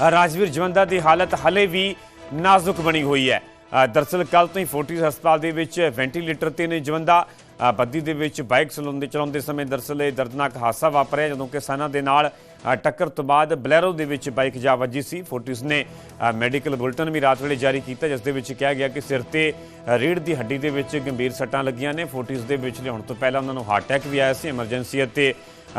ਰਾਜਵੀਰ ਜਵੰਦਾ ਦੀ ਹਾਲਤ ਹਲੇ ਵੀ ਨਾਜ਼ੁਕ ਬਣੀ ਹੋਈ ਹੈ। ਅ, ਦਰਅਸਲ ਕੱਲ ਤੋਂ ਹੀ ਫੋਰਟਿਸ ਹਸਪਤਾਲ ਦੇ ਵਿੱਚ ਵੈਂਟੀਲੇਟਰ ਤੇ ਨੇ ਜਵੰਦਾ ਬੱਦੀ ਦੇ ਵਿੱਚ ਬਾਈਕ ਚਲਾਉਂਦੇ ਚਲਾਉਂਦੇ ਸਮੇਂ ਦਰਸਲ ਇਹ ਦਰਦਨਾਕ ਹਾਦਸਾ ਵਾਪਰਿਆ ਜਦੋਂ ਕਿਸਾਨਾਂ ਦੇ ਨਾਲ ਟੱਕਰ ਤੋਂ ਬਾਅਦ ਬਲੈਰੋ ਦੇ ਵਿੱਚ ਬਾਈਕ ਜਾ ਵੱਜੀ ਸੀ। ਫੋਰਟਿਸ ਨੇ ਮੈਡੀਕਲ ਬੁਲੇਟਿਨ ਵੀ ਰਾਤ ਵੇਲੇ ਜਾਰੀ ਕੀਤਾ ਜਿਸ ਦੇ ਵਿੱਚ ਕਿਹਾ ਗਿਆ ਕਿ ਸਿਰ ਤੇ ਅ, ਰੀੜ੍ਹ ਦੀ ਹੱਡੀ ਦੇ ਵਿੱਚ ਗੰਭੀਰ ਸੱਟਾਂ ਲੱਗੀਆਂ ਨੇ। ਫੋਰਟਿਸ ਦੇ ਵਿੱਚ ਲਿਆਉਣ ਤੋਂ ਪਹਿਲਾਂ ਉਹਨਾਂ ਨੂੰ ਹਾਰਟ ਅਟੈਕ ਵੀ ਆਇਆ ਸੀ। ਐਮਰਜੈਂਸੀ ਅਤੇ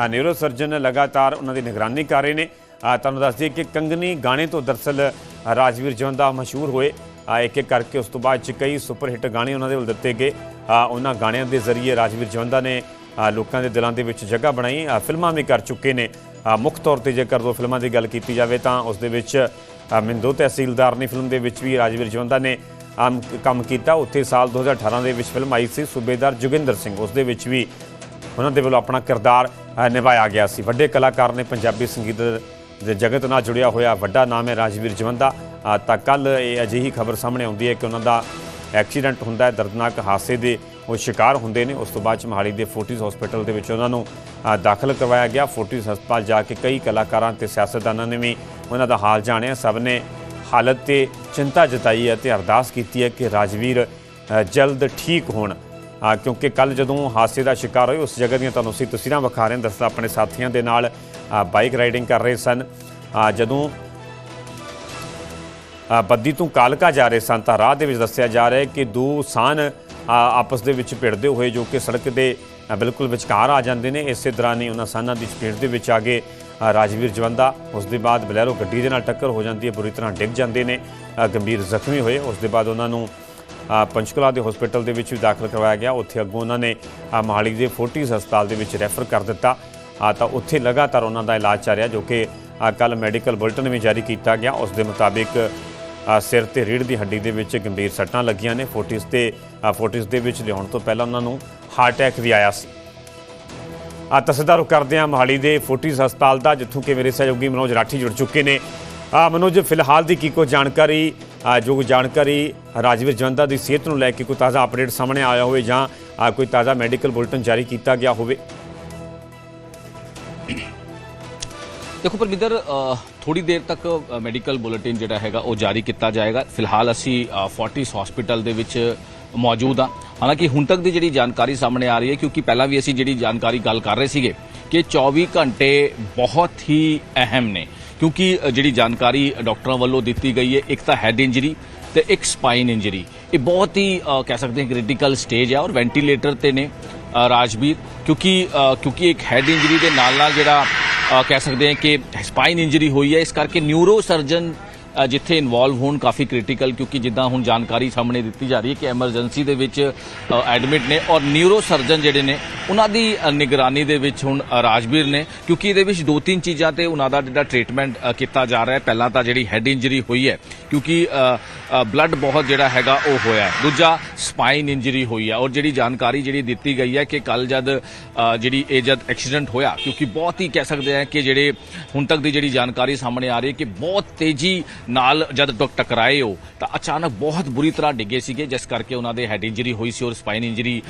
ਨਿਊਰੋ ਸਰਜਨ ਲਗਾਤਾਰ ਉਹਨਾਂ ਦੀ ਨਿਗਰਾਨੀ ਕਰ ਰਹੇ ਨੇ। ਤੁਹਾਨੂੰ ਦੱਸ ਦਈਏ ਕਿ ਕੰਗਨੀ ਗਾਣੇ ਤੋਂ ਦਰਅਸਲ ਰਾਜਵੀਰ ਜਵੰਦਾ ਮਸ਼ਹੂਰ ਹੋਏ। ਇੱਕ ਇੱਕ ਕਰਕੇ ਉਸ ਤੋਂ ਬਾਅਦ ਚ ਕਈ ਸੁਪਰ ਹਿੱਟ ਗਾਣੇ ਉਹਨਾਂ ਦੇ ਵੱਲ ਦਿੱਤੇ ਗਏ। ਉਹਨਾਂ ਗਾਣਿਆਂ ਦੇ ਜ਼ਰੀਏ ਰਾਜਵੀਰ ਜਵੰਦਾ ਨੇ ਲੋਕਾਂ ਦੇ ਦਿਲਾਂ ਦੇ ਵਿੱਚ ਜਗ੍ਹਾ ਬਣਾਈ। ਫਿਲਮਾਂ ਵੀ ਕਰ ਚੁੱਕੇ ਨੇ। ਮੁੱਖ ਤੌਰ ਤੇ ਜੇਕਰ ਦੋ ਫਿਲਮਾਂ ਦੀ ਗੱਲ ਕੀਤੀ ਜਾਵੇ ਤਾਂ ਉਸ ਦੇ ਵਿੱਚ ਅ, ਮਿੰਦੋ ਤਹਿਸੀਲਦਾਰ ਨੇ ਫਿਲਮ ਦੇ ਵਿੱਚ ਵੀ ਰਾਜਵੀਰ ਜਵੰਦਾ ਨੇ ਕੰਮ ਕੀਤਾ। ਉੱਥੇ ਸਾਲ 2018 ਦੇ ਵਿੱਚ ਫਿਲਮ ਆਈ ਸੀ ਸੂਬੇਦਾਰ ਜੋਗਿੰਦਰ ਸਿੰਘ। ਉਸ ਦੇ ਵਿੱਚ ਵੀ ਉਹਨਾਂ ਦੇ ਵੱਲੋਂ ਆਪਣਾ ਕਿਰਦਾਰ ਨਿਭਾਇਆ ਗਿਆ ਸੀ। ਵੱਡੇ ਕਲਾਕਾਰ ਨੇ ਪੰਜਾਬੀ ਸੰਗੀਤ ਜਗਤ ਨਾਲ ਜੁੜਿਆ ਹੋਇਆ ਵੱਡਾ ਨਾਮ ਹੈ ਰਾਜਵੀਰ ਜਵੰਦਾ। ਅ, ਤਾਂ ਕੱਲ ਇਹ ਅਜਿਹੀ ਖਬਰ ਸਾਹਮਣੇ ਆਉਂਦੀ ਹੈ ਕਿ ਉਹਨਾਂ ਦਾ ਐਕਸੀਡੈਂਟ ਹੁੰਦਾ ਹੈ ਦਰਦਨਾਕ ਹਾਦਸੇ ਦੇ ਉਹ ਸ਼ਿਕਾਰ ਹੁੰਦੇ ਨੇ। ਉਸ ਤੋਂ ਬਾਅਦ ਚ ਮੋਹਾਲੀ ਦੇ ਫੋਰਟਿਸ ਹਸਪੀਟਲ ਦੇ ਵਿੱਚ ਉਹਨਾਂ ਨੂੰ ਦਾਖਲ ਕਰਵਾਇਆ ਗਿਆ। ਫੋਰਟਿਸ ਹਸਪਤਾਲ ਜਾ ਕੇ ਕਈ ਕਲਾਕਾਰਾਂ ਤੇ ਸਿਆਸਤਦਾਨਾਂ ਨੇ ਵੀ ਉਹਨਾਂ ਦਾ ਹਾਲ ਜਾਣਿਆ। ਸਭ ਨੇ ਹਾਲਤ ਤੇ ਚਿੰਤਾ ਜਤਾਈ ਹੈ ਤੇ ਅਰਦਾਸ ਕੀਤੀ ਹੈ ਕਿ ਰਾਜਵੀਰ ਜਲਦ ਠੀਕ ਹੋਣ। ਕਿਉਂਕਿ ਕੱਲ ਜਦੋਂ ਹਾਦਸੇ ਦਾ ਸ਼ਿਕਾਰ ਹੋਏ ਉਸ ਜਗ੍ਹਾ ਦੀਆਂ ਤੁਹਾਨੂੰ ਅਸੀਂ ਤਸਵੀਰਾਂ ਵਿਖਾ ਰਹੇ ਹਾਂ। ਦੱਸਦਾ ਆਪਣੇ ਸਾਥੀਆਂ ਦੇ ਨਾਲ ਬਾਈਕ ਰਾਈਡਿੰਗ ਕਰ ਰਹੇ ਸਨ। ਜਦੋਂ ਬੱਦੀ ਤੋਂ ਕਾਲਕਾ ਜਾ ਰਹੇ ਸਨ ਤਾਂ ਰਾਹ ਦੇ ਵਿੱਚ ਦੱਸਿਆ ਜਾ ਰਿਹਾ ਹੈ ਕਿ ਦੋ ਸਾਨ ਆਪਸ ਦੇ ਵਿੱਚ ਭਿੜਦੇ ਹੋਏ ਜੋ ਕਿ ਸੜਕ ਦੇ ਬਿਲਕੁਲ ਵਿਚਕਾਰ ਆ ਜਾਂਦੇ ਨੇ ਇਸੇ ਦੌਰਾਨ ਹੀ ਉਹਨਾਂ ਸਾਨਾਂ ਦੀ ਚਪੇਟ ਦੇ ਵਿੱਚ ਆ ਕੇ ਰਾਜਵੀਰ ਜਵੰਦਾ ਉਸ ਦੇ ਬਾਅਦ ਬਲੈਰੋ ਗੱਡੀ ਦੇ ਨਾਲ ਟੱਕਰ ਹੋ ਜਾਂਦੀ ਹੈ ਬੁਰੀ ਤਰ੍ਹਾਂ ਡਿੱਗ ਜਾਂਦੇ ਨੇ ਗੰਭੀਰ ਜ਼ਖਮੀ ਹੋਏ ਉਸ ਦੇ ਬਾਅਦ ਉਹਨਾਂ ਨੂੰ ਪੰਚਕੁਲਾ ਦੇ ਹਸਪੀਟਲ ਦੇ ਵਿੱਚ ਵੀ ਦਾਖਲ ਕਰਵਾਇਆ ਗਿਆ। ਉੱਥੇ ਅੱਗੋਂ ਉਹਨਾਂ ਨੇ ਅ, ਮੋਹਾਲੀ ਦੇ ਫੋਰਟਿਸ ਹਸਪਤਾਲ ਦੇ ਵਿੱਚ ਰੈਫਰ ਕਰ ਦਿੱਤਾ। ਅ, ਤਾਂ ਉੱਥੇ ਲਗਾਤਾਰ ਉਹਨਾਂ ਦਾ ਇਲਾਜ ਚੱਲ ਰਿਹਾ ਜੋ ਕਿ ਕੱਲ ਮੈਡੀਕਲ ਬੁਲੇਟਿਨ ਵੀ ਜਾਰੀ ਕੀਤਾ ਗਿਆ। ਉਸ ਦੇ ਮੁਤਾਬਿਕ ਸਿਰ ਤੇ ਰੀੜ੍ਹ ਦੀ ਹੱਡੀ ਦੇ ਵਿੱਚ ਗੰਭੀਰ ਸੱਟਾਂ ਲੱਗੀਆਂ ਨੇ। ਫੋਰਟਿਸ ਤੇ ਅ, ਫੋਰਟਿਸ ਦੇ ਵਿੱਚ ਲਿਆਉਣ ਤੋਂ ਪਹਿਲਾਂ ਉਹਨਾਂ ਨੂੰ ਹਾਰਟ ਅਟੈਕ ਵੀ ਆਇਆ ਸੀ। ਆ ਤਸਦਾ ਰੁਕ ਕਰਦੇ ਹਾਂ ਮੋਹਾਲੀ ਦੇ ਫੋਰਟਿਸ ਹਸਪਤਾਲ ਦਾ ਜਿੱਥੋਂ ਕਿ ਮੇਰੇ ਸਹਿਯੋਗੀ ਮਨੋਜ ਰਾਠੀ ਜੁੜ ਚੁੱਕੇ ਨੇ। ਆ ਮਨੋਜ ਫਿਲਹਾਲ ਦੀ ਕੀ ਕੋਈ ਜਾਣਕਾਰੀ ਜੋ ਕੋਈ ਜਾਣਕਾਰੀ ਰਾਜਵੀਰ ਜਵੰਦਾ ਦੀ ਸਿਹਤ ਨੂੰ ਲੈ ਕੇ ਕੋਈ ਤਾਜ਼ਾ ਅਪਡੇਟ ਸਾਹਮਣੇ ਆਇਆ ਹੋਵੇ ਜਾਂ ਕੋਈ ਤਾਜ਼ਾ ਮੈਡੀਕਲ ਬੁਲੇਟਿਨ ਜਾਰੀ ਕੀਤਾ ਗਿਆ ਹੋਵੇ? ਦੇਖੋ ਪਰਮਿੰਦਰ ਥੋੜੀ ਦੇਰ ਤੱਕ ਮੈਡੀਕਲ ਬੁਲੇਟਿਨ ਜਿਹੜਾ ਹੈਗਾ ਉਹ ਜਾਰੀ ਕੀਤਾ ਜਾਏਗਾ। ਫਿਲਹਾਲ ਅਸੀਂ ਅ, ਫੋਰਟਿਸ ਹਸਪੀਟਲ ਦੇ ਵਿੱਚ ਮੌਜੂਦ ਹਾਂ। ਹਾਲਾਂਕਿ ਹੁਣ ਤੱਕ ਦੀ ਜਿਹੜੀ ਜਾਣਕਾਰੀ ਸਾਹਮਣੇ ਆ ਰਹੀ ਹੈ ਕਿਉਂਕਿ ਪਹਿਲਾਂ ਵੀ ਅਸੀਂ ਜਿਹੜੀ ਜਾਣਕਾਰੀ ਗੱਲ ਕਰ ਰਹੇ ਸੀਗੇ ਕਿ 24 ਘੰਟੇ ਬਹੁਤ ਹੀ ਅਹਿਮ ਨੇ। ਕਿਉਂਕਿ ਜਿਹੜੀ ਜਾਣਕਾਰੀ ਡਾਕਟਰਾਂ ਵੱਲੋਂ ਦਿੱਤੀ ਗਈ ਹੈ ਇੱਕ ਤਾਂ ਹੈਡ ਇੰਜਰੀ ਤੇ ਇੱਕ ਸਪਾਈਨ ਇੰਜਰੀ ਇਹ ਬਹੁਤ ਹੀ ਕਹਿ ਸਕਦੇ ਹਾਂ ਕ੍ਰਿਟੀਕਲ ਸਟੇਜ ਹੈ ਔਰ ਵੈਂਟੀਲੇਟਰ ਤੇ ਨੇ। ਰਾਜਵੀਰ ਕਿਉਂਕਿ ਕਿਉਂਕਿ ਇੱਕ ਹੈਡ ਇੰਜਰੀ ਦੇ ਨਾਲ ਨਾਲ ਜਿਹੜਾ ਕਹਿ ਸਕਦੇ ਹਾਂ ਕਿ ਸਪਾਈਨ ਇੰਜਰੀ ਹੋਈ ਹੈ ਇਸ ਕਰਕੇ ਨਿਊਰੋ ਸਰਜਨ ਜਿੱਥੇ ਇਨਵੋਲਵ ਹੋਣ ਕਾਫੀ ਕ੍ਰਿਟੀਕਲ ਕਿਉਂਕਿ ਜਿੱਦਾਂ ਹੁਣ ਜਾਣਕਾਰੀ ਸਾਹਮਣੇ ਦਿੱਤੀ ਜਾ ਰਹੀ ਹੈ ਕਿ ਐਮਰਜੈਂਸੀ ਦੇ ਵਿੱਚ ਐਡਮਿਟ ਨੇ ਔਰ ਨਿਊਰੋ ਸਰਜਨ ਜਿਹੜੇ ਨੇ ਉਹਨਾਂ ਦੀ ਨਿਗਰਾਨੀ ਦੇ ਵਿੱਚ ਹੁਣ ਅ, ਰਾਜਵੀਰ ਨੇ ਕਿਉਂਕਿ ਇਹਦੇ ਵਿੱਚ ਦੋ ਤਿੰਨ ਚੀਜ਼ਾਂ ਤੇ ਉਹਨਾਂ ਦਾ ਜਿਹੜਾ ਟ੍ਰੀਟਮੈਂਟ ਕੀਤਾ ਜਾ ਰਿਹਾ ਹੈ। ਪਹਿਲਾਂ ਤਾਂ ਜਿਹੜੀ ਹੈਡ ਇੰਜਰੀ ਹੋਈ ਹੈ ਕਿਉਂਕਿ ਬਲੱਡ ਬਹੁਤ ਜਿਹੜਾ ਹੈਗਾ ਉਹ ਹੋਇਆ ਹੈ। ਦੂਜਾ ਸਪਾਈਨ ਇੰਜਰੀ ਹੋਈ ਹੈ। ਔਰ ਜਿਹੜੀ ਜਾਣਕਾਰੀ ਜਿਹੜੀ ਦਿੱਤੀ ਗਈ ਹੈ ਕਿ ਕੱਲ ਜਦ ਜਿਹੜੀ ਇਹ ਜਦ ਐਕਸੀਡੈਂਟ ਹੋਇਆ, ਕਿਉਂਕਿ ਬਹੁਤ ਹੀ ਕਹਿ ਸਕਦੇ ਆ ਕਿ ਜਿਹੜੇ ਹੁਣ ਤੱਕ ਦੀ ਜਿਹੜੀ ਜਾਣਕਾਰੀ ਸਾਹਮਣੇ ਆ ਰਹੀ ਹੈ ਕਿ ਬਹੁਤ ਤੇਜ਼ੀ ਨਾਲ ਜਦ ਟਕ- ਟਕਰਾਏ ਹੋ ਤਾਂ ਅਚਾਨਕ ਬਹੁਤ ਬੁਰੀ ਤਰ੍ਹਾਂ ਡਿੱਗੇ ਸੀਗੇ, ਜਿਸ ਕਰਕੇ ਉਹਨਾਂ ਦੇ ਹੈਡ ਇੰਜਰੀ ਹੋਈ ਸੀ ਔਰ ਸਪਾਈਨ ਇੰਜਰੀ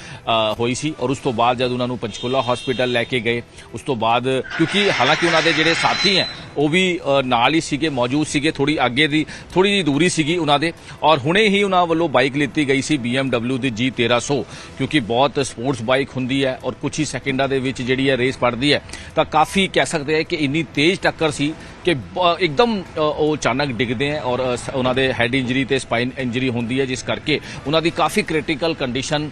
ਹੋਈ ਸੀ। ਔਰ ਉਸ ਤੋਂ ਬਾਅਦ ਜਦ ਉਹਨਾਂ ਨੂੰ ਪੰਚਕੂਲਾ ਹਸਪੀਟਲ ਲੈ ਕੇ ਗਏ, ਉਸ ਤੋਂ ਬਾਅਦ ਕਿਉਂਕਿ ਹਾਲਾਂਕਿ ਉਹਨਾਂ ਦੇ ਜਿਹੜੇ ਸਾਥੀ ਹੈ, ਉਹ ਵੀ ਨਾਲ ਹੀ ਸੀਗੇ, ਮੌਜੂਦ ਸੀਗੇ ਥੋੜੀ ਅੱਗੇ ਦੀ ਥੋੜੀ ਜਿਹੀ ਦੂਰੀ ਸੀਗੀ ਉਹਨਾਂ ਦੇ ਔਰ ਹੁਣੇ ਹੀ ਉਹਨਾਂ ਵੱਲੋਂ ਬਾਈਕ ਲਿੱਤੀ ਗਈ ਸੀ BMW ਦੀ G1300 ਕਿਉਂਕਿ ਬਹੁਤ ਸਪੋਰਟਸ ਬਾਈਕ ਹੁੰਦੀ ਹੈ ਔਰ ਕੁਝ ਹੀ ਸੈਕਿੰਡਾਂ ਦੇ ਵਿੱਚ ਜਿਹੜੀ ਹੈ ਰੇਸ ਪੜਦੀ ਹੈ। ਤਾਂ ਕਾਫੀ ਕਹਿ ਸਕਦੇ ਆ ਕਿ ਇੰਨੀ ਤੇਜ਼ ਟੱਕਰ ਸੀ ਕਿ ਇੱਕਦਮ ਉਹ ਅਚਾਨਕ ਡਿੱਗਦੇ ਹੈ ਔਰ ਉਹਨਾਂ ਦੇ ਹੈਡ ਇੰਜਰੀ ਤੇ ਸਪਾਈਨ ਇੰਜਰੀ ਹੁੰਦੀ ਹੈ, ਜਿਸ ਕਰਕੇ ਉਹਨਾਂ ਦੀ ਕਾਫੀ ਕ੍ਰਿਟੀਕਲ ਕੰਡੀਸ਼ਨ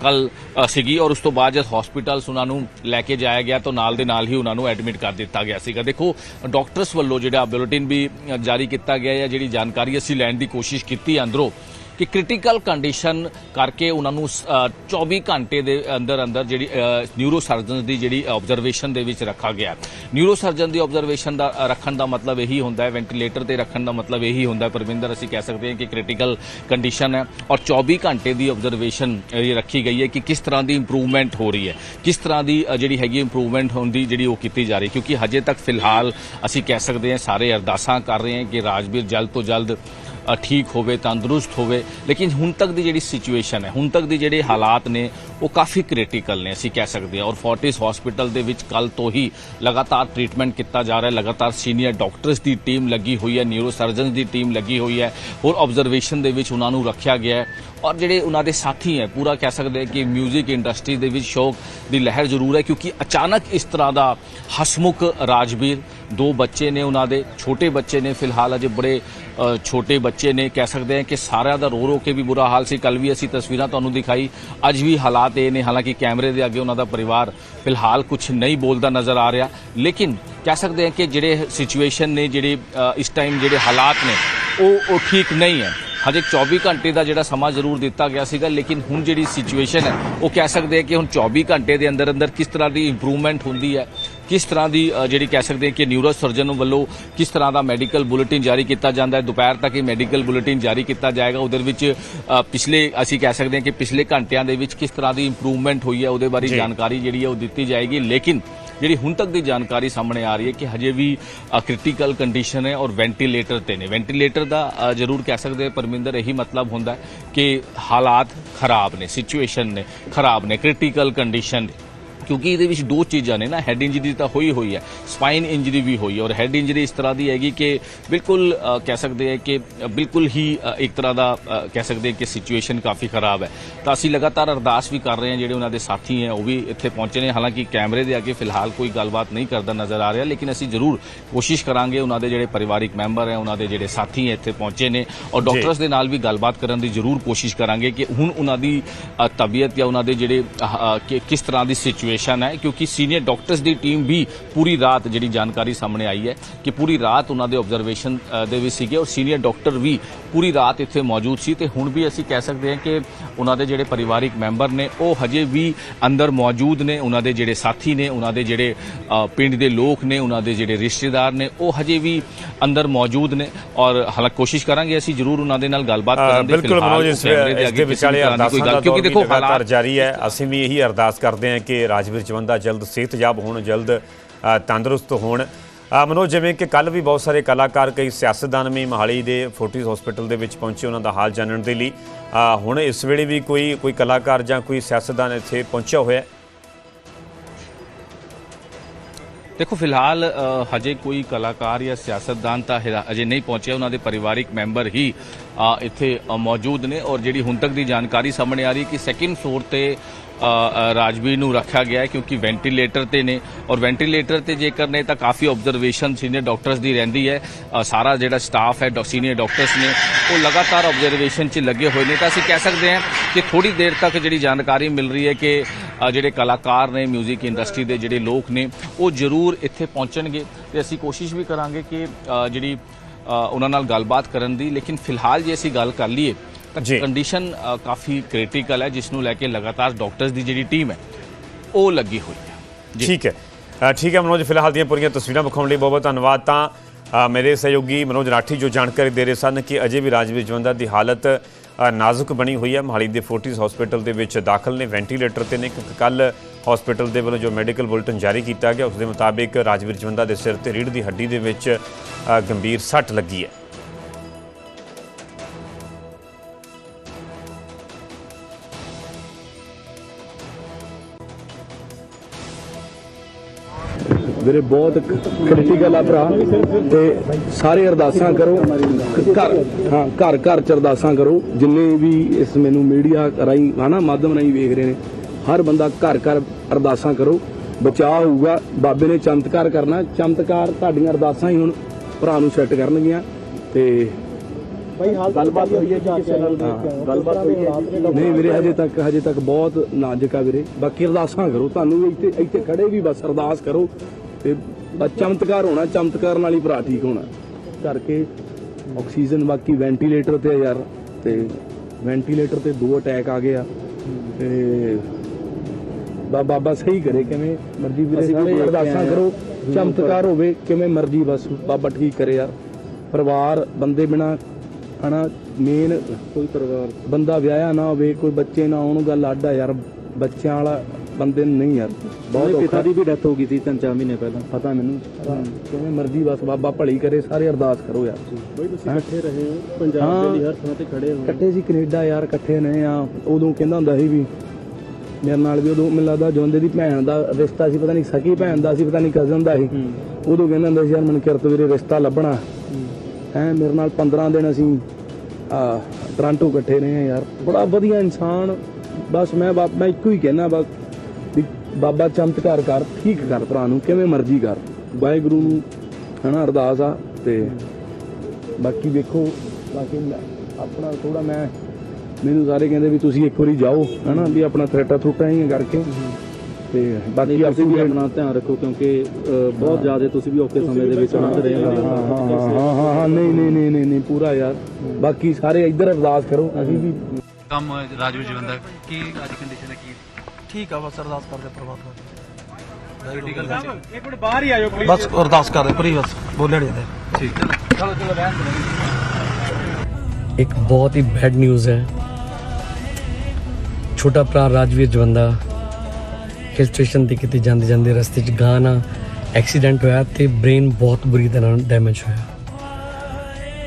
ਕੱਲ ਸੀਗੀ ਔਰ ਉਸ ਤੋਂ ਬਾਅਦ ਜਦ ਹਸਪੀਟਲਸ ਉਹਨਾਂ ਨੂੰ ਲੈ ਕੇ ਜਾਇਆ ਗਿਆ ਤਾਂ ਨਾਲ ਦੇ ਨਾਲ ਹੀ ਉਹਨਾਂ ਨੂੰ ਐਡਮਿਟ ਕਰ ਦਿੱਤਾ ਗਿਆ ਸੀਗਾ। ਦੇਖੋ ਡਾਕਟਰਸ ਵੱਲੋਂ ਜਿਹੜਾ ਬੁਲੇਟਿਨ ਵੀ ਜਾਰੀ ਕੀਤਾ ਗਿਆ ਹੈ ਜਿਹੜੀ ਜਾਣਕਾਰੀ ਅਸੀਂ ਲੈਣ ਦੀ ਕੋਸ਼ਿਸ਼ ਕੀਤੀ ਅੰਦਰੋਂ ਕਿ ਕ੍ਰਿਟੀਕਲ ਕੰਡੀਸ਼ਨ ਕਰਕੇ ਉਹਨਾਂ ਨੂੰ ਸ- 24 ਘੰਟੇ ਦੇ ਅੰਦਰ ਅੰਦਰ ਜਿਹੜੀ ਨਿਊਰੋ ਸਰਜਨ ਦੀ ਜਿਹੜੀ ਆਬਜ਼ਰਵੇਸ਼ਨ ਦੇ ਵਿੱਚ ਰੱਖਾ ਗਿਆ। ਨਿਊਰੋ ਸਰਜਨ ਦੀ ਆਬਜ਼ਰਵੇਸ਼ਨ ਦਾ ਰੱਖਣ ਦਾ ਮਤਲਬ ਇਹੀ ਹੁੰਦਾ ਹੈ ਵੈਂਟੀਲੇਟਰ ਤੇ ਰੱਖਣ ਦਾ ਮਤਲਬ ਇਹੀ ਹੁੰਦਾ ਹੈ, ਪਰਵਿੰਦਰ, ਅਸੀਂ ਕਹਿ ਸਕਦੇ ਹਾਂ ਕਿ ਕ੍ਰਿਟੀਕਲ ਕੰਡੀਸ਼ਨ ਹੈ ਔਰ 24 ਘੰਟੇ ਦੀ ਆਬਜ਼ਰਵੇਸ਼ਨ ਰੱਖੀ ਗਈ ਹੈ ਕਿ ਕਿਸ ਤਰ੍ਹਾਂ ਦੀ ਇੰਪਰੂਵਮੈਂਟ ਹੋ ਰਹੀ ਹੈ। ਕਿਸ ਤਰ੍ਹਾਂ ਦੀ ਜਿਹੜੀ ਹੈਗੀ ਇੰਪਰੂਵਮੈਂਟ ਹੁੰਦੀ ਜਿਹੜੀ ਉਹ ਕੀਤੀ ਜਾ ਰਹੀ ਕਿਉਂਕਿ ਹਜੇ ਤੱਕ ਫਿਲਹਾਲ ਅਸੀਂ ਕਹਿ ਸਕਦੇ ਹਾਂ, ਸਾਰੇ ਅਰਦਾਸਾਂ ਕਰ ਰਹੇ ਹਾਂ ਕਿ ਰਾਜਵੀਰ ਜਲਦ ਤੋਂ ਜਲਦ ਠੀਕ ਹੋਵੇ, ਤੰਦਰੁਸਤ ਹੋਵੇ, ਲੇਕਿਨ ਹੁਣ ਤੱਕ ਦੀ ਜਿਹੜੀ ਸਿਚੁਏਸ਼ਨ ਹੈ, ਹੁਣ ਤੱਕ ਦੀ ਜਿਹੜੇ ਹਾਲਾਤ ਨੇ, ਉਹ ਕਾਫੀ ਕ੍ਰਿਟੀਕਲ ਨੇ, ਅਸੀਂ ਕਹਿ ਸਕਦੇ ਹਾਂ। ਔਰ ਫੋਰਟਿਸ ਹਸਪੀਟਲ ਦੇ ਵਿੱਚ ਕੱਲ ਤੋਂ ਹੀ ਲਗਾਤਾਰ ਟ੍ਰੀਟਮੈਂਟ ਕੀਤਾ ਜਾ ਰਿਹਾ ਹੈ। ਲਗਾਤਾਰ ਸੀਨੀਅਰ ਡਾਕਟਰਸ ਦੀ ਟੀਮ ਲੱਗੀ ਹੋਈ ਹੈ ਨਿਊਰੋ ਸਰਜਨਸ ਦੀ ਟੀਮ ਲੱਗੀ ਹੋਈ ਹੈ। ਹੋਰ ਆਬਜ਼ਰਵੇਸ਼ਨ ਦੇ ਵਿੱਚ ਉਹਨਾਂ ਨੂੰ ਰੱਖਿਆ ਗਿਆ ਹੈ। ਔਰ ਜਿਹੜੇ ਉਹਨਾਂ ਦੇ ਸਾਥੀ ਹੈ, ਪੂਰਾ ਕਹਿ ਸਕਦੇ ਹਾਂ ਕਿ 뮤직 ਇੰਡਸਟਰੀ ਦੇ ਵਿੱਚ ਸ਼ੌਕ ਦੀ ਲਹਿਰ ਜ਼ਰੂਰ ਹੈ, ਕਿਉਂਕਿ ਅਚਾਨਕ ਇਸ ਤਰ੍ਹਾਂ ਦਾ ਹਸਮੁਖ ਰਾਜਵੀਰ, ਦੋ ਬੱਚੇ ਨੇ ਉਹਨਾਂ ਦੇ, ਛੋਟੇ ਬੱਚੇ ਨੇ ਫਿਲਹਾਲ ਅਜੇ ਬੜੇ ਛੋਟੇ ਬੱਚੇ ਨੇ, ਕਹਿ ਸਕਦੇ ਹਾਂ ਕਿ ਸਾਰਿਆਂ ਦਾ ਰੋ ਰੋ ਕੇ ਵੀ ਬੁਰਾ ਹਾਲ ਸੀ। ਕੱਲ ਵੀ ਅਸੀਂ ਤਸਵੀਰਾਂ ਤੁਹਾਨੂੰ ਦਿਖਾਈ, ਅੱਜ ਵੀ ਹਾਲਾਤ ਇਹ ਨੇ, ਹਾਲਾਂਕਿ ਕੈਮਰੇ ਦੇ ਅੱਗੇ ਉਹਨਾਂ ਦਾ ਪਰਿਵਾਰ ਫਿਲਹਾਲ ਕੁਝ ਨਹੀਂ ਬੋਲਦਾ ਨਜ਼ਰ ਆ ਰਿਹਾ, ਲੇਕਿਨ ਕਹਿ ਸਕਦੇ ਹਾਂ ਕਿ ਜਿਹੜੇ ਸਿਚੁਏਸ਼ਨ ਨੇ, ਜਿਹੜੇ ਇਸ ਟਾਈਮ ਜਿਹੜੇ ਹਾਲਾਤ ਨੇ, ਉਹ ਉਹ ਠੀਕ ਨਹੀਂ ਹੈ। ਹਜੇ 24 ਘੰਟੇ ਦਾ ਜਿਹੜਾ ਸਮਾਂ ਜ਼ਰੂਰ ਦਿੱਤਾ ਗਿਆ ਸੀਗਾ ਲੇਕਿਨ ਹੁਣ ਜਿਹੜੀ ਸਿਚੁਏਸ਼ਨ ਹੈ ਉਹ ਕਹਿ ਸਕਦੇ ਹਾਂ ਕਿ ਹੁਣ 24 ਘੰਟੇ ਦੇ ਅੰਦਰ ਅੰਦਰ ਕਿਸ ਤਰ੍ਹਾਂ ਦੀ ਇੰਪਰੂਵਮੈਂਟ ਹੁੰਦੀ ਹੈ ਕਿਸ ਤਰ੍ਹਾਂ ਦੀ ਜਿਹੜੀ ਕਹਿ ਸਕਦੇ ਹਾਂ ਕਿ ਨਿਊਰੋ ਸਰਜਨ ਵੱਲੋਂ ਕਿਸ ਤਰ੍ਹਾਂ ਦਾ ਮੈਡੀਕਲ ਬੁਲੇਟਿਨ ਜਾਰੀ ਕੀਤਾ ਜਾਂਦਾ ਹੈ। ਦੁਪਹਿਰ ਤੱਕ ਇਹ ਮੈਡੀਕਲ ਬੁਲੇਟਿਨ ਜਾਰੀ ਕੀਤਾ ਜਾਏਗਾ। ਉਹਦੇ ਵਿੱਚ ਪਿਛਲੇ ਅਸੀਂ ਕਹਿ ਸਕਦੇ ਹਾਂ ਕਿ ਪਿਛਲੇ ਘੰਟਿਆਂ ਦੇ ਵਿੱਚ ਕਿਸ ਤਰ੍ਹਾਂ ਦੀ ਇੰਪਰੂਵਮੈਂਟ ਹੋਈ ਹੈ ਉਹਦੇ ਬਾਰੇ। ਜਾਣਕਾਰੀ ਜਿਹੜੀ ਹੈ ਉਹ ਦਿੱਤੀ ਜਾਏਗੀ। ਲੇਕਿਨ ਜਿਹੜੀ ਹੁਣ ਤੱਕ ਦੀ ਜਾਣਕਾਰੀ ਸਾਹਮਣੇ ਆ ਰਹੀ ਹੈ ਕਿ ਹਜੇ ਵੀ ਕ੍ਰਿਟੀਕਲ ਕੰਡੀਸ਼ਨ ਹੈ ਔਰ ਵੈਂਟੀਲੇਟਰ ਤੇ ਨੇ। ਵੈਂਟੀਲੇਟਰ ਦਾ ਜ਼ਰੂਰ ਕਹਿ ਸਕਦੇ ਪਰਮਿੰਦਰ, ਇਹੀ ਮਤਲਬ ਹੁੰਦਾ ਕਿ ਹਾਲਾਤ ਖਰਾਬ ਨੇ ਸਿਚੁਏਸ਼ਨ ਨੇ, ਖਰਾਬ ਨੇ ਕ੍ਰਿਟੀਕਲ ਕੰਡੀਸ਼ਨ ਕਿਉਂਕਿ ਇਹਦੇ ਵਿੱਚ ਦੋ ਚੀਜ਼ਾਂ ਨੇ ਨਾ ਹੈਡ ਇੰਜਰੀ ਤਾਂ ਹੋਈ ਹੋਈ ਹੈ ਸਪਾਈਨ ਇੰਜਰੀ ਵੀ ਹੋਈ ਹੈ ਔਰ ਹੈਡ ਇੰਜਰੀ ਇਸ ਤਰ੍ਹਾਂ ਦੀ ਹੈਗੀ ਕਿ ਬਿਲਕੁਲ ਕਹਿ ਸਕਦੇ ਹਾਂ ਕਿ ਬਿਲਕੁਲ ਹੀ ਇੱਕ ਤਰ੍ਹਾਂ ਦਾ ਕਹਿ ਸਕਦੇ ਕਿ ਸਿਚੁਏਸ਼ਨ ਕਾਫੀ ਖਰਾਬ ਹੈ। ਤਾਂ ਅਸੀਂ ਲਗਾਤਾਰ ਅਰਦਾਸ ਵੀ ਕਰ ਰਹੇ ਹਾਂ ਜਿਹੜੇ ਉਹਨਾਂ ਦੇ ਸਾਥੀ ਹੈ ਉਹ ਵੀ ਇੱਥੇ ਪਹੁੰਚੇ ਨੇ। ਹਾਲਾਂਕਿ ਕੈਮਰੇ ਦੇ ਅੱਗੇ ਫਿਲਹਾਲ ਕੋਈ ਗੱਲਬਾਤ ਨਹੀਂ ਕਰਦਾ ਨਜ਼ਰ ਆ ਰਿਹਾ ਲੇਕਿਨ ਅਸੀਂ ਜ਼ਰੂਰ ਕੋਸ਼ਿਸ਼ ਕਰਾਂਗੇ ਉਹਨਾਂ ਦੇ ਜਿਹੜੇ ਪਰਿਵਾਰਿਕ ਮੈਂਬਰ ਹੈ ਉਹਨਾਂ ਦੇ ਜਿਹੜੇ ਸਾਥੀ ਹੈ ਇੱਥੇ ਪਹੁੰਚੇ ਨੇ ਔਰ ਡਾਕਟਰਸ ਦੇ ਨਾਲ ਵੀ ਗੱਲਬਾਤ ਕਰਨ ਦੀ ਜ਼ਰੂਰ ਕੋਸ਼ਿਸ਼ ਕਰਾਂਗੇ ਕਿ ਹੁਣ ਉਹਨਾਂ ਦੀ ਤਬੀਅਤ ਜਾਂ ਉਹਨਾਂ ਦੇ ਜਿਹੜੇ ਕਿਸ ਤਰ੍ਹਾਂ ਦੀ ਸਿਚੁਏਸ਼ਨ ਹੈ, ਕਿਉਂਕਿ ਸੀਨੀਅਰ ਡਾਕਟਰਸ ਦੀ ਟੀਮ ਵੀ ਪੂਰੀ ਰਾਤ ਜਿਹੜੀ ਜਾਣਕਾਰੀ ਸਾਹਮਣੇ ਆਈ ਹੈ ਕਿ ਪੂਰੀ ਰਾਤ ਉਹਨਾਂ ਦੇ ਆਬਜ਼ਰਵੇਸ਼ਨ ਦੇ ਵਿੱਚ ਸੀਗੇ ਔਰ ਸੀਨੀਅਰ ਡਾਕਟਰ ਵੀ ਪੂਰੀ ਰਾਤ ਇੱਥੇ ਮੌਜੂਦ ਸੀ ਤੇ ਹੁਣ ਵੀ ਅਸੀਂ ਕਹਿ ਸਕਦੇ ਹਾਂ ਕਿ ਉਹਨਾਂ ਦੇ ਜਿਹੜੇ ਪਰਿਵਾਰਿਕ ਮੈਂਬਰ ਨੇ ਉਹ ਹਜੇ ਵੀ ਅੰਦਰ ਮੌਜੂਦ ਨੇ ਉਹਨਾਂ ਦੇ ਜਿਹੜੇ ਸਾਥੀ ਨੇ ਉਹਨਾਂ ਦੇ ਜਿਹੜੇ ਪਿੰਡ ਦੇ ਲੋਕ ਨੇ ਉਹਨਾਂ ਦੇ ਜਿਹੜੇ ਰਿਸ਼ਤੇਦਾਰ ਨੇ ਉਹ ਹਜੇ ਵੀ ਅੰਦਰ ਮੌਜੂਦ ਨੇ ਔਰ ਹਾਲਾਂਕਿ ਕੋਸ਼ਿਸ਼ ਕਰਾਂਗੇ ਅਸੀਂ ਜ਼ਰੂਰ ਉਹਨਾਂ ਦੇ ਨਾਲ ਗੱਲਬਾਤ ਕਰਨ ਦੀ ਬਿਲਕੁਲ ਮਨੋਜ ਇਸ ਦੇ ਵਿਚਾਲੇ ਅਰਦਾਸਾਂ ਦਾ ਕਿਉਂਕਿ ਦੇਖੋ ਹਾਲਾਤ ਜਾਰੀ ਹੈ। ਅਸੀਂ ਵੀ ਇਹੀ ਅਰਦਾਸ ਕਰਦੇ ਹਾਂ ਕਿ ਰਾਜਵੀਰ ਚਵੰਦਾ ਜਲਦ ਸਿਹਤਯਾਬ ਹੋਣ ਜਲਦ ਤੰਦਰੁਸਤ ਹੋਣ। ਮਨੋਜ, ਜਿਵੇਂ ਕਿ ਕੱਲ ਵੀ ਬਹੁਤ ਸਾਰੇ ਕਲਾਕਾਰ ਕਈ ਸਿਆਸਤਦਾਨ ਵੀ ਮਹਾਲੀ ਦੇ ਫੋਰਟਿਸ ਹਸਪੀਟਲ ਦੇ ਵਿੱਚ ਪਹੁੰਚੇ ਉਹਨਾਂ ਦਾ ਹਾਲ ਜਾਣਨ ਦੇ ਲਈ। ਹੁਣ ਇਸ ਵੇਲੇ ਵੀ ਕੋਈ ਕੋਈ ਕਲਾਕਾਰ ਜਾਂ ਕੋਈ ਸਿਆਸਤਦਾਨ ਇੱਥੇ ਪਹੁੰਚਿਆ ਹੋਇਆ ਹੈ। ਦੇਖੋ, ਫਿਲਹਾਲ ਹਜੇ ਕੋਈ ਕਲਾਕਾਰ ਜਾਂ ਸਿਆਸਤਦਾਨ ਤਾਂ ਹਿਰਾ- ਅਜੇ ਨਹੀਂ ਪਹੁੰਚਿਆ। ਉਹਨਾਂ ਦੇ ਪਰਿਵਾਰਿਕ ਮੈਂਬਰ ਹੀ ਇੱਥੇ ਮੌਜੂਦ ਨੇ ਔਰ ਜਿਹੜੀ ਹੁਣ ਤੱਕ ਦੀ ਜਾਣਕਾਰੀ ਸਾਹਮਣੇ ਆ ਰਹੀ ਹੈ ਕਿ ਸੈਕਿੰਡ ਫਲੋਰ ਤੇ ਰਾਜਵੀਰ ਨੂੰ ਰੱਖਿਆ ਗਿਆ ਹੈ ਕਿਉਂਕਿ ਵੈਂਟੀਲੇਟਰ ਤੇ ਨੇ ਔਰ ਵੈਂਟੀਲੇਟਰ ਤੇ ਜੇਕਰ ਨੇ ਤਾਂ ਕਾਫੀ ਆਬਜ਼ਰਵੇਸ਼ਨ ਸੀਨੀਅਰ ਡਾਕਟਰਸ ਦੀ ਰਹਿੰਦੀ ਹੈ। ਸਾਰਾ ਜਿਹੜਾ ਸਟਾਫ ਹੈ ਸੀਨੀਅਰ ਡਾਕਟਰਸ ਨੇ, ਉਹ ਲਗਾਤਾਰ ਆਬਜ਼ਰਵੇਸ਼ਨ 'ਚ ਲੱਗੇ ਹੋਏ ਨੇ। ਤਾਂ ਅਸੀਂ ਕਹਿ ਸਕਦੇ ਹਾਂ ਕਿ ਥੋੜੀ ਦੇਰ ਤੱਕ ਜਿਹੜੀ ਜਾਣਕਾਰੀ ਮਿਲ ਰਹੀ ਹੈ ਕਿ ਜਿਹੜੇ ਕਲਾਕਾਰ ਨੇ 뮤직 ਇੰਡਸਟਰੀ ਦੇ ਜਿਹੜੇ ਲੋਕ ਨੇ ਉਹ ਜ਼ਰੂਰ ਇੱਥੇ ਪਹੁੰਚਣਗੇ ਤੇ ਅਸੀਂ ਕੋਸ਼ਿਸ਼ ਵੀ ਕਰਾਂਗੇ ਕਿ ਜਿਹੜੀ ਉਹਨਾਂ ਨਾਲ ਗੱਲਬਾਤ ਕਰਨ ਦੀ। ਲੇਕਿਨ ਫਿਲਹਾਲ ਜੇ ਅਸੀਂ ਗੱਲ ਕਰ ਲਈਏ ਤਾਂ। ਕੰਡੀਸ਼ਨ ਕਾਫੀ ਕ੍ਰਿਟੀਕਲ ਹੈ ਜਿਸ ਨੂੰ ਲੈ ਕੇ ਲਗਾਤਾਰ ਡਾਕਟਰਸ ਦੀ ਜਿਹੜੀ ਟੀਮ ਹੈ ਉਹ ਲੱਗੀ ਹੋਈ ਹੈ। ਠੀਕ ਹੈ। ਠੀਕ ਹੈ ਮਨੋਜ ਫਿਲਹਾਲ ਦੀਆਂ ਪੂਰੀਆਂ ਤਸਵੀਰਾਂ ਵਿਖਾਉਣ ਲਈ ਬਹੁਤ ਬਹੁਤ ਧੰਨਵਾਦ। ਤਾਂ ਮੇਰੇ ਸਹਿਯੋਗੀ ਮਨੋਜ ਰਾਠੀ ਜੋ ਜਾਣਕਾਰੀ ਦੇ ਰਹੇ ਸਨ ਕਿ ਅਜੇ ਵੀ ਰਾਜਵੀਰ ਜਵੰਦਾ ਦੀ ਹਾਲਤ ਨਾਜ਼ੁਕ ਬਣੀ ਹੋਈ ਹੈ। ਮਹਾਲੀ ਦੇ ਫੋਰਟਿਸ ਹਸਪੀਟਲ ਦੇ ਵਿੱਚ ਦਾਖਲ ਨੇ। ਵੈਂਟੀਲੇਟਰ ਤੇ ਨੇ। ਕਿਉਂਕਿ ਕੱਲ ਹਸਪੀਟਲ ਦੇ ਵੱਲੋਂ ਜੋ ਮੈਡੀਕਲ ਬੁਲੇਟਿਨ ਜਾਰੀ ਕੀਤਾ ਗਿਆ, ਉਸ ਦੇ ਮੁਤਾਬਿਕ ਰਾਜਵੀਰ ਜਵੰਦਾ ਦੇ ਸਿਰ ਤੇ ਰੀੜ੍ਹ ਦੀ ਹੱਡੀ ਦੇ ਵਿੱਚ ਗੰਭੀਰ ਸੱਟ ਲੱਗੀ ਹੈ। ਵੀਰੇ ਬਹੁਤ ਕ੍ਰਿਟੀਕਲ ਆ ਭਰਾ। ਤੇ ਸਾਰੇ ਅਰਦਾਸਾਂ ਕਰੋ। ਘਰ ਹਾਂ ਘਰ ਘਰ ਚ ਅਰਦਾਸਾਂ ਕਰੋ। ਜਿੰਨੇ ਵੀ ਇਸ ਮੈਨੂੰ ਮੀਡੀਆ ਰਾਹੀਂ ਹਨਾ ਮਾਧਿਅਮ ਰਾਹੀਂ ਵੇਖ ਰਹੇ ਨੇ ਹਰ ਬੰਦਾ ਘਰ ਘਰ ਅਰਦਾਸਾਂ ਕਰੋ। ਬਚਾਅ ਹੋਊਗਾ। ਬਾਬੇ ਨੇ ਚਮਤਕਾਰ ਕਰਨਾ। ਚਮਤਕਾਰ ਤੁਹਾਡੀਆਂ ਅਰਦਾਸਾਂ ਹੀ ਹੁਣ ਭਰਾ ਨੂੰ ਸੈੱਟ ਕਰਨਗੀਆਂ। ਤੇ ਭਾਈ ਹਾਲ ਗੱਲਬਾਤ ਹੋਈ ਹੈ ਕਿਸੇ ਨਾਲ ਗੱਲਬਾਤ ਹੋਈ ਹੈ ਨਹੀਂ ਵੀਰੇ ਹਜੇ ਤੱਕ ਹਜੇ ਤੱਕ ਬਹੁਤ ਨਾਜ਼ੁਕ ਆ ਵੀਰੇ। ਬਾਕੀ ਅਰਦਾਸਾਂ ਕਰੋ। ਤੁਹਾਨੂੰ ਇੱਥੇ ਇੱਥੇ ਖੜੇ ਵੀ ਬਸ ਅਰਦਾਸ ਕਰੋ। ਤੇ ਬਸ ਚਮਤਕਾਰ ਹੋਣਾ ਚਮਤਕਾਰ ਨਾਲ ਹੀ ਭਰਾ ਠੀਕ ਹੋਣਾ। ਕਰਕੇ ਆਕਸੀਜਨ ਬਾਕੀ ਵੈਂਟੀਲੇਟਰ ਤੇ ਆ ਯਾਰ ਤੇ ਵੈਂਟੀਲੇਟਰ ਤੇ ਦੋ ਅਟੈਕ ਆ ਗਏ ਆ। ਤੇ ਬਾਬਾ ਸਹੀ ਕਰੇ ਕਿਵੇਂ? ਮਰਜ਼ੀ ਵੀਰੇ ਸਾਰੇ ਅਰਦਾਸਾਂ ਕਰੋ ਚਮਤਕਾਰ ਹੋਵੇ ਕਿਵੇਂ ਮਰਜ਼ੀ ਬਸ ਬਾਬਾ ਠੀਕ ਕਰੇ ਯਾਰ। ਪਰਿਵਾਰ ਬੰਦੇ ਬਿਨਾ ਹਨਾ ਮੇਨ ਕੋਈ ਪਰਿਵਾਰ। ਬੰਦਾ ਵਿਆਹਿਆ ਨਾ ਹੋਵੇ ਕੋਈ ਬੱਚੇ ਨਾ ਹੋਣ ਗੱਲ ਅੱਡ ਆ ਯਾਰ। ਬੱਚਿਆਂ ਵਾਲਾ ਬੰਦੇ ਨੂੰ ਨਹੀਂ ਯਾਰ। ਬਹੁਤ ਔਖਾ। ਪਿਤਾ ਦੀ ਵੀ ਡੈਥ ਹੋ ਗਈ ਸੀ ਤਿੰਨ ਚਾਰ ਮਹੀਨੇ ਪਹਿਲਾਂ ਪਤਾ ਮੈਨੂੰ। ਕਿਵੇਂ ਮਰਜ਼ੀ ਬਸ ਬਾਬਾ ਭਲੀ ਕਰੇ ਸਾਰੇ ਅਰਦਾਸ ਕਰੋ ਯਾਰ। ਬਈ ਤੁਸੀਂ ਇਕੱਠੇ ਰਹੇ ਹੋ ਪੰਜਾਬ। ਦੇ ਲਈ ਹਰ ਥਾਂ ਤੇ ਖੜੇ ਹੋ। ਇਕੱਠੇ ਸੀ ਕੈਨੇਡਾ ਯਾਰ ਇਕੱਠੇ ਨੇ ਆ ਉਦੋਂ ਕਹਿੰਦਾ ਹੁੰਦਾ ਸੀ ਵੀ ਮੇਰੇ ਨਾਲ ਵੀ ਉਦੋਂ ਮੈਨੂੰ ਲੱਗਦਾ ਜਵੰਦੇ ਦੀ ਭੈਣ ਦਾ ਰਿਸ਼ਤਾ ਸੀ ਪਤਾ ਨਹੀਂ ਸਕੀ ਭੈਣ ਦਾ ਸੀ ਪਤਾ ਨਹੀਂ ਕਜ਼ਨ ਦਾ ਸੀ। ਉਦੋਂ ਕਹਿੰਦਾ ਹੁੰਦਾ ਸੀ ਯਾਰ ਮੈਨੂੰ ਕਿਰਤ ਵੀਰੇ ਰਿਸ਼ਤਾ ਲੱਭਣਾ। ਹੈ। ਮੇਰੇ ਨਾਲ 15 ਦਿਨ ਅਸੀਂ ਆ ਟ੍ਰਾਂਟੋ ਇਕੱਠੇ ਰਹੇ ਆ ਯਾਰ। ਬੜਾ ਵਧੀਆ ਇਨਸਾਨ। ਬਸ ਮੈਂ ਮੈਂ ਇੱਕੋ ਹੀ ਕਹਿਣਾ ਬਸ ਬਾਬਾ ਚਮਤਕਾਰ ਕਰ ਠੀਕ ਕਰ ਭਰਾ ਨੂੰ ਕਿਵੇਂ ਮਰਜ਼ੀ ਕਰ। ਵਾਹਿਗੁਰੂ ਨੂੰ ਹਨਾ ਅਰਦਾਸ ਆ ਤੇ ਬਾਕੀ ਵੇਖੋ ਬਾਕੀ ਆਪਣਾ ਥੋੜਾ ਮੈਂ ਮੈਨੂੰ ਸਾਰੇ ਕਹਿੰਦੇ ਵੀ ਤੁਸੀਂ ਇੱਕ ਵਾਰੀ ਜਾਓ ਹਨਾ ਵੀ ਆਪਣਾ ਥਰੇਟਾ ਥਰੂਟਾ ਹੀ ਕਰਕੇ। ਤੇ ਬਾਕੀ ਆਪਣੀ ਵੀ ਆਪਣਾ ਧਿਆਨ ਰੱਖੋ ਕਿਉਂਕਿ ਬਹੁਤ ਜ਼ਿਆਦਾ ਤੁਸੀਂ ਵੀ ਔਖੇ ਸਮੇਂ ਦੇ ਵਿੱਚ ਰਹੇ ਹਾਂ। ਹੋ ਹਾਂ ਨਹੀਂ ਨਹੀਂ ਨਹੀਂ ਨਹੀਂ ਨਹੀਂ ਪੂਰਾ ਯਾਰ। ਬਾਕੀ ਸਾਰੇ ਇੱਧਰ ਅਰਦਾਸ ਕਰੋ ਅਸੀਂ ਵੀ ਕੰਮ ਰਾਜੂ ਜਵੰਦਾ ਕੀ ਅੱਜ ਕੰਡੀਸ਼ਨ ਹੈ? ਠੀਕ ਆ ਬਸ ਅਰਦਾਸ ਕਰਦੇ ਪ੍ਰਮਾਤਮਾ ਇੱਕ ਮਿੰਟ ਬਾਹਰ ਹੀ ਆਜੋ ਪਲੀਜ਼ ਬਸ ਅਰਦਾਸ ਕਰਦੇ ਪਰੀ ਬਸ ਬੋਲਿਆ ਨਹੀਂ ਜਾਂਦਾ ਠੀਕ ਚਲੋ ਚਲੋ ਰਹਿਣ ਇੱਕ ਬਹੁਤ ਹੀ ਬੈਡ ਨਿਊਜ਼ ਹੈ। ਛੋਟਾ ਭਰਾ ਰਾਜਵੀਰ ਜਵੰਦਾ ਹਿਲ ਸਟੇਸ਼ਨ ਤੇ ਕਿਤੇ ਜਾਂਦੇ ਜਾਂਦੇ ਰਸਤੇ 'ਚ ਗਾਂ ਨਾਲ ਐਕਸੀਡੈਂਟ ਹੋਇਆ ਤੇ ਬ੍ਰੇਨ ਬਹੁਤ ਬੁਰੀ ਤਰ੍ਹਾਂ ਡੈਮੇਜ ਹੋਇਆ।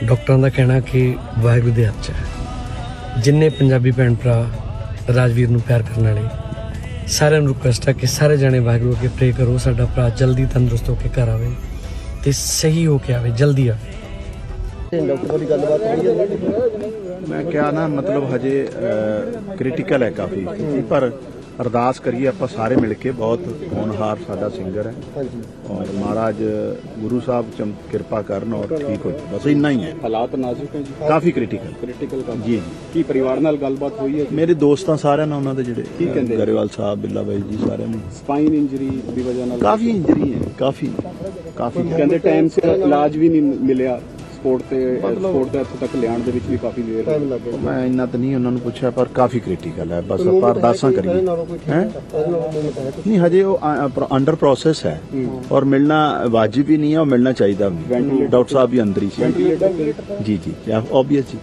ਡਾਕਟਰਾਂ ਦਾ ਕਹਿਣਾ ਕਿ ਵਾਹਿਗੁਰੂ ਦੇ ਹੱਥ 'ਚ ਹੈ। ਜਿੰਨੇ ਪੰਜਾਬੀ ਭੈਣ ਭਰਾ ਰਾਜਵੀਰ ਨੂੰ ਪਿਆਰ ਕਰਨ ਵਾਲੇ ਸਾਰਿਆਂ ਨੂੰ ਰਿਕੁਐਸਟ ਹੈ ਕਿ ਸਾਰੇ ਜਣੇ ਵਾਹਿਗੁਰੂ ਅੱਗੇ ਪ੍ਰੇ ਕਰੋ, ਸਾਡਾ ਭਰਾ ਜਲਦੀ ਤੰਦਰੁਸਤ ਹੋ ਕੇ ਘਰ ਆਵੇ ਤੇ ਸਹੀ ਹੋ ਕੇ ਆਵੇ, ਜਲਦੀ ਆਵੇ। ਮੈਂ ਕਿਹਾ ਨਾ, ਮਤਲਬ ਹਜੇ ਕ੍ਰਿਟੀਕਲ ਹੈ ਕਾਫੀ, ਪਰ ਅਰਦਾਸ ਕਰੀਏ ਆਪਾਂ ਸਾਰੇ ਮਿਲ ਕੇ। ਬਹੁਤ ਹੋਣਹਾਰ ਸਾਡਾ ਸਿੰਗਰ ਹੈ। ਔਰ ਮਹਾਰਾਜ ਗੁਰੂ ਸਾਹਿਬ ਚਮ ਕਿਰਪਾ ਕਰਨ ਔਰ ਠੀਕ ਹੋ। ਬਸ ਇੰਨਾ ਹੀ ਹੈ। ਹਾਲਾਤ ਨਾਜ਼ੁਕ ਹੈ ਜੀ। ਕਾਫੀ ਕ੍ਰਿਟੀਕਲ ਕ੍ਰਿਟੀਕਲ ਜੀ ਜੀ ਕੀ ਪਰਿਵਾਰ ਨਾਲ ਗੱਲਬਾਤ ਹੋਈ ਹੈ ਮੇਰੇ ਦੋਸਤਾਂ ਸਾਰਿਆਂ ਨਾਲ ਉਹਨਾਂ ਦੇ ਜਿਹੜੇ ਕੀ ਕਹਿੰਦੇ? ਗਰੇਵਾਲ ਸਾਹਿਬ ਬਿੱਲਾ ਬਾਈ ਜੀ ਸਾਰਿਆਂ ਨੂੰ। ਸਪਾਈਨ ਇੰਜਰੀ ਦੀ ਵਜ੍ਹਾ ਨਾਲ। ਕਾਫੀ ਇੰਜਰੀ ਹੈ। ਕਾਫੀ। ਕਾਫੀ ਕਹਿੰਦੇ ਟਾਈਮ ਸਿਰ ਇਲਾਜ ਵੀ ਨਹੀਂ ਮਿਲਿਆ। ਸਪੋਰਟ ਤੇ ਸਪੋਰਟ ਦਾ ਇੱਥੇ ਤੱਕ ਲਿਆਉਣ ਦੇ ਵਿੱਚ ਵੀ ਕਾਫੀ ਦੇਰ ਟਾਈਮ ਲੱਗ ਮੈਂ ਇੰਨਾ ਤਾਂ ਨਹੀਂ ਉਹਨਾਂ ਨੂੰ ਪੁੱਛਿਆ ਪਰ ਕਾਫੀ ਕ੍ਰਿਟੀਕਲ ਹੈ। ਬਸ ਆਪਾਂ ਅਰਦਾਸਾਂ ਕਰੀਏ। ਹੈ? ਨਹੀਂ ਹਜੇ ਉਹ ਅੰਡਰ ਪ੍ਰੋਸੈਸ ਹੈ। ਔਰ ਮਿਲਣਾ ਵਾਜਿਬ ਹੀ ਨਹੀਂ ਹੈ ਔਰ ਮਿਲਣਾ ਚਾਹੀਦਾ ਵੀ। ਡਾਕਟਰ ਸਾਹਿਬ ਵੀ ਅੰਦਰ ਹੀ ਸੀ। ਜੀ ਜੀ। ਆਬਵੀਅਸ ਜੀ।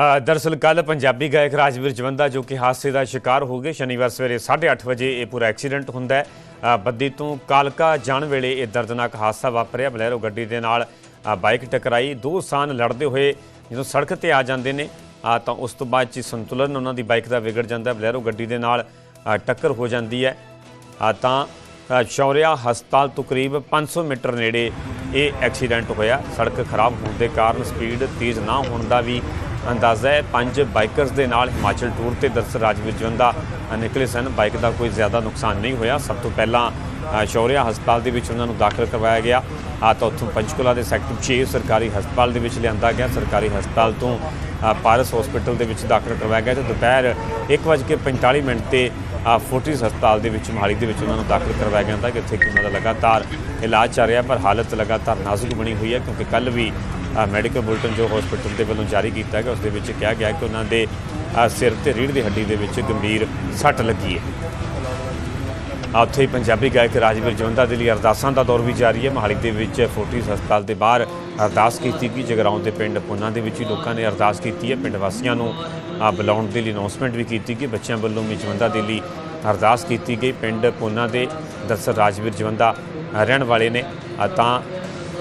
ਅ, ਦਰਅਸਲ ਕੱਲ ਪੰਜਾਬੀ ਗਾਇਕ ਰਾਜਵੀਰ ਜਵੰਦਾ ਜੋ ਕਿ ਹਾਦਸੇ ਦਾ ਸ਼ਿਕਾਰ ਹੋ ਗਏ ਸ਼ਨੀਵਾਰ ਸਵੇਰੇ 8:30 ਵਜੇ ਇਹ ਪੂਰਾ ਐਕਸੀਡੈਂਟ ਹੁੰਦਾ ਹੈ। ਬੱਦੀ ਤੋਂ ਕਾਲਕਾ ਜਾਣ ਵੇਲੇ ਇਹ ਦਰਦਨਾਕ ਹਾਦਸਾ ਵਾਪਰਿਆ। ਬਲੈਰੋ ਗੱਡੀ ਦੇ ਨਾਲ ਬਾਈਕ ਟਕਰਾਈ ਦੋ ਸਾਨ ਲੜਦੇ ਹੋਏ ਜਦੋਂ ਸੜਕ ਤੇ ਆ ਜਾਂਦੇ ਨੇ ਤਾਂ ਉਸ ਤੋਂ ਬਾਅਦ ਚ ਸੰਤੁਲਨ ਉਹਨਾਂ ਦੀ ਬਾਈਕ ਦਾ ਵਿਗੜ ਜਾਂਦਾ ਬਲੈਰੋ ਗੱਡੀ ਦੇ ਨਾਲ ਟੱਕਰ ਹੋ ਜਾਂਦੀ ਹੈ। ਤਾਂ ਅ, ਸ਼ੌਰਿਆ ਹਸਪਤਾਲ ਤੋਂ ਕਰੀਬ 500 ਮੀਟਰ ਨੇੜੇ ਇਹ ਐਕਸੀਡੈਂਟ ਹੋਇਆ। ਸੜਕ ਖਰਾਬ ਹੋਣ ਦੇ ਕਾਰਨ ਸਪੀਡ ਤੇਜ਼ ਨਾ ਹੋਣ ਦਾ ਵੀ ਅੰਦਾਜ਼ਾ ਹੈ ਪੰਜ ਬਾਈਕਰਸ ਦੇ ਨਾਲ ਹਿਮਾਚਲ ਟੂਰ ਤੇ ਦਰਸਲ ਰਾਜਵੀਰ ਜਵੰਦਾ ਨਿਕਲੇ ਸਨ। ਬਾਈਕ ਦਾ ਕੋਈ ਜ਼ਿਆਦਾ ਨੁਕਸਾਨ ਨਹੀਂ ਹੋਇਆ। ਸਭ ਤੋਂ ਪਹਿਲਾਂ ਸ਼ੌਰਿਆ ਹਸਪਤਾਲ ਦੇ ਵਿੱਚ ਉਹਨਾਂ ਨੂੰ ਦਾਖਲ ਕਰਵਾਇਆ ਗਿਆ। ਆ ਤਾਂ ਉੱਥੋਂ ਪੰਚਕੁਲਾ ਦੇ ਸੈਕਟਰ 6 ਸਰਕਾਰੀ ਹਸਪਤਾਲ ਦੇ ਵਿੱਚ ਲਿਆਂਦਾ ਗਿਆ। ਸਰਕਾਰੀ ਹਸਪਤਾਲ ਤੋਂ ਪਾਰਸ ਹਸਪੀਟਲ ਦੇ ਵਿੱਚ ਦਾਖਲ ਕਰਵਾਇਆ ਗਿਆ ਤੇ ਦੁਪਹਿਰ 1:45 ਮਿੰਟ ਤੇ ਫੋਰਟਿਸ ਹਸਪਤਾਲ ਦੇ ਵਿੱਚ ਮੋਹਾਲੀ ਦੇ ਵਿੱਚ ਉਹਨਾਂ ਨੂੰ ਦਾਖਲ ਕਰਵਾਇਆ ਗਿਆ ਹੁੰਦਾ ਜਿੱਥੇ ਕਿ ਉਹਨਾਂ ਦਾ ਲਗਾਤਾਰ ਇਲਾਜ ਚੱਲ ਰਿਹਾ ਪਰ ਹਾਲਤ ਲਗਾਤਾਰ ਨਾਜ਼ੁਕ ਬਣੀ ਹੋਈ ਹੈ, ਕਿਉਂਕਿ ਕੱਲ ਵੀ ਮੈਡੀਕਲ ਬੁਲੇਟਿਨ ਜੋ ਹਸਪੀਟਲ ਦੇ ਵੱਲੋਂ ਜਾਰੀ ਕੀਤਾ ਗਿਆ, ਉਸ ਦੇ ਵਿੱਚ ਕਿਹਾ ਗਿਆ ਕਿ ਉਹਨਾਂ ਦੇ ਸਿਰ ਤੇ ਰੀੜ੍ਹ ਦੀ ਹੱਡੀ ਦੇ ਵਿੱਚ ਗੰਭੀਰ ਸੱਟ ਲੱਗੀ ਹੈ। ਉੱਥੇ ਹੀ ਪੰਜਾਬੀ ਗਾਇਕ ਰਾਜਵੀਰ ਜਵੰਦਾ ਦੇ ਲਈ ਅਰਦਾਸਾਂ ਦਾ ਦੌਰ ਵੀ ਜਾਰੀ ਹੈ। ਮੋਹਾਲੀ ਦੇ ਵਿੱਚ ਫੋਰਟਿਸ ਹਸਪਤਾਲ ਦੇ ਬਾਹਰ ਅਰਦਾਸ ਕੀਤੀ ਗਈ। ਜਗਰਾਉਂ ਦੇ ਪਿੰਡ ਪੁੰਨਾ ਦੇ ਵਿੱਚ ਹੀ ਲੋਕਾਂ ਨੇ ਅਰਦਾਸ ਕੀਤੀ ਹੈ। ਪਿੰਡ ਵਾਸੀਆਂ ਨੂੰ ਬੁਲਾਉਣ ਦੇ ਲਈ ਅਨਾਉਂਸਮੈਂਟ ਵੀ ਕੀਤੀ ਗਈ। ਬੱਚਿਆਂ ਵੱਲੋਂ ਵੀ ਜਵੰਦਾ ਦੇ ਲਈ ਅਰਦਾਸ ਕੀਤੀ ਗਈ। ਪਿੰਡ ਪੁੰਨਾ ਦੇ ਦਰਸਲ ਰਾਜਵੀਰ ਜਵੰਦਾ ਰਹਿਣ ਵਾਲੇ ਨੇ ਤਾਂ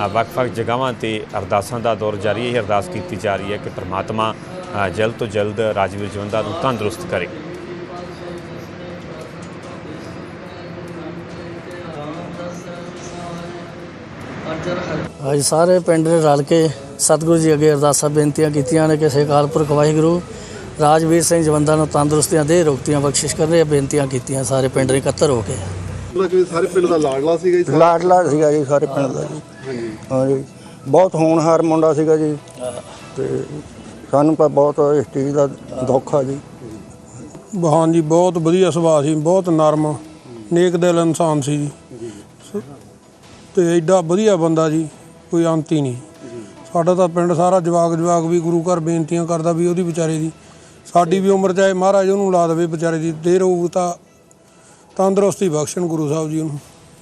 ਵੱਖ-ਵੱਖ ਜਗ੍ਹਾਵਾਂ ਤੇ ਅਰਦਾਸਾਂ ਦਾ ਦੌਰ ਜਾਰੀ ਹੈ। ਇਹ ਅਰਦਾਸ ਕੀਤੀ ਜਾ ਰਹੀ ਹੈ ਕਿ ਪ੍ਰਮਾਤਮਾ ਜਲਦ ਤੋਂ ਜਲਦ ਰਾਜਵੀਰ ਜਵੰਦਾ ਨੂੰ ਤੰਦਰੁਸਤ ਕਰੇ। ਅੱਜ ਸਾਰੇ ਪਿੰਡ ਨੇ ਰਲ ਕੇ ਸਤਿਗੁਰੂ ਜੀ ਅੱਗੇ ਅਰਦਾਸਾਂ ਬੇਨਤੀਆਂ ਕੀਤੀਆਂ ਨੇ ਕਿ ਸੇ ਪੁਰਖ ਵਾਹਿਗੁਰੂ ਰਾਜਵੀਰ ਸਿੰਘ ਜਵੰਦਾ ਨੂੰ ਤੰਦਰੁਸਤੀਆਂ ਦੇ ਰੋਗਤੀਆਂ ਬਖਸ਼ਿਸ਼ ਕਰ ਰਹੇ ਬੇਨਤੀਆਂ ਕੀਤੀਆਂ ਸਾਰੇ ਪਿੰਡ ਇਕੱਤਰ ਹੋ ਕੇ। ਲਾਡਲਾ ਸੀਗਾ ਜੀ ਸਾਰੇ? ਪਿੰਡ ਦਾ ਜੀ। ਹਾਂਜੀ। ਬਹੁਤ ਹੋਣਹਾਰ ਮੁੰਡਾ ਸੀਗਾ ਜੀ। ਤੇ ਸਾਨੂੰ ਤਾਂ ਬਹੁਤ ਇਸ ਚੀਜ਼ ਦਾ ਦੁੱਖ ਆ ਜੀ। ਹਾਂਜੀ ਬਹੁਤ ਵਧੀਆ ਸੁਭਾਅ ਸੀ ਬਹੁਤ ਨਰਮ ਨੇਕ ਦਿਲ ਇਨਸਾਨ ਸੀ ਜੀ। ਸ- ਤੇ ਐਡਾ ਵਧੀਆ ਬੰਦਾ ਜੀ ਕੋਈ ਅੰਤ ਹੀ ਨਹੀਂ। ਸਾਡਾ ਤਾਂ ਪਿੰਡ ਸਾਰਾ ਜਵਾਗ ਜਵਾਗ ਵੀ ਗੁਰੂ ਘਰ ਬੇਨਤੀਆਂ ਕਰਦਾ ਵੀ ਉਹਦੀ ਵਿਚਾਰੇ ਦੀ। ਸਾਡੀ ਵੀ ਉਮਰ ਚਾਹੇ ਮਹਾਰਾਜ ਉਹਨੂੰ ਲਾ ਦੇਵੇ ਵਿਚਾਰੇ ਦੀ ਦੇਰ ਹੋਊ ਤਾਂ ਤੰਦਰੁਸਤੀ ਬਖਸ਼ਣ ਗੁਰੂ ਸਾਹਿਬ ਜੀ ਉਹ